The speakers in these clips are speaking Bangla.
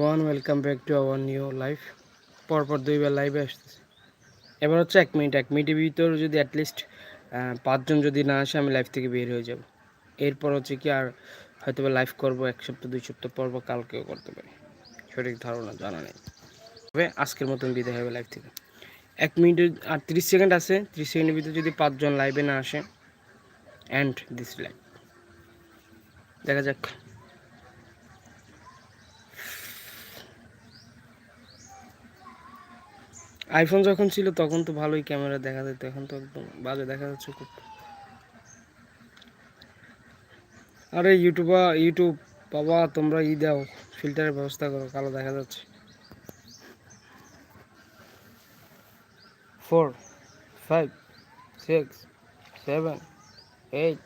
One welcome back to our new life পরপর দুইবার লাইভে আসতেছে। এবার হচ্ছে এক মিনিট এক মিনিটের ভিতর যদি অ্যাটলিস্ট পাঁচজন যদি না আসে, আমি লাইফ থেকে বের হয়ে যাব। এরপর হচ্ছে কি আর হয়তো বা লাইভ করব এক সপ্তাহ, দুই সপ্তাহ পর বা কালকেও করতে পারি। সঠিক ধারণা জানা নেই। তবে আজকের মতন বিদায় হবে লাইভ থেকে। এক মিনিটের আর তিরিশ সেকেন্ড আছে। তিরিশ সেকেন্ডের ভিতরে যদি পাঁচজন লাইভে না আসে অ্যান্ড দিস লাইভ দেখা যাক। আইফোন যখন ছিল, তখন তো ভালোই ক্যামেরা দেখা যেত, এখন তো একদম বাজে, দেখা যাচ্ছে খুব। আরে ইউটিউবা ইউটিউব বাবা, তোমরা ই দাও ফিল্টারের ব্যবস্থা করো, কালো দেখা যাচ্ছে। Four five six seven eight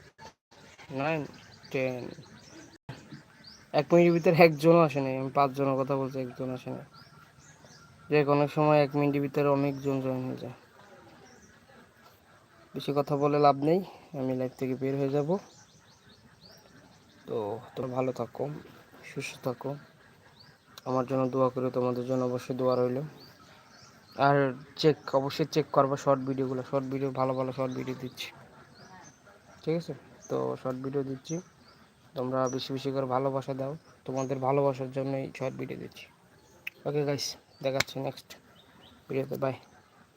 nine ten এক মিনিটের ভিতরে একজনও আসে নাই, আমি পাঁচজনের কথা বলছি, একজন আসে নাই। যে কোনো সময় এক মিনিটের ভিতরে অনেকজন জয়েন হয়ে যায়। বেশি কথা বলে লাভ নেই, আমি লাইফ থেকে বের হয়ে যাব। তো তোমরা ভালো থাকো, সুস্থ থাকো। আমার জন্য দোয়া করে তোমাদের জন্য অবশ্যই দোয়া রইল। আর চেক অবশ্যই চেক করব শর্ট ভিডিওগুলো শর্ট ভিডিও ভালো ভালো শর্ট ভিডিও দিচ্ছি। ঠিক আছে? তো শর্ট ভিডিও দিচ্ছি। তোমরা বেশি বেশি করে ভালোবাসা দাও। তোমাদের ভালোবাসার জন্যই শর্ট ভিডিও দিচ্ছি। ওকে গাইস দেখাচ্ছি নেক্সট ভিডিওতে বাই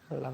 আল্লাহ